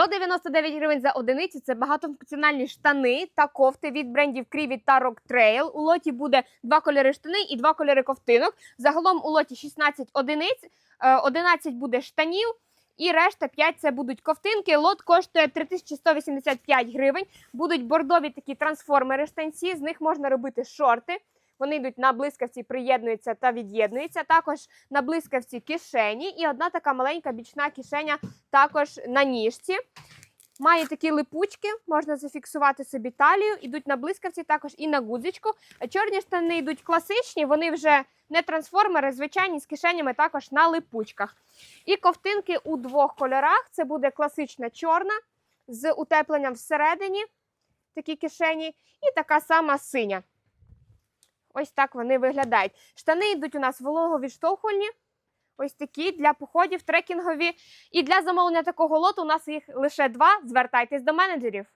199 гривень за одиницю це багатофункціональні штани та кофти від брендів Кріві та Rock Trail. У лоті буде два кольори штани і два кольори ковтинок. Загалом у лоті 16 одиниць, е, 11 буде штанів. І решта 5 це будуть ковтинки. Лот коштує 3185 гривень. Будуть бордові такі трансформери штанці. З них можна робити шорти. Вони йдуть на блискавці, приєднуються та від'єднуються. Також на блискавці кишені, і одна така маленька бічна кишеня також на ніжці. Має такі липучки, можна зафіксувати собі талію. Ідуть на блискавці, також і на гудзичку. Чорні штани йдуть класичні, вони вже не трансформери, звичайні з кишенями також на липучках. І ковтинки у двох кольорах. Це буде класична чорна з утепленням всередині, такі кишені, і така сама синя. Ось так вони виглядають. Штани йдуть у нас вологовідштовхувальні. Ось такі для походів трекінгові. І для замовлення такого лоту у нас їх лише два. Звертайтесь до менеджерів.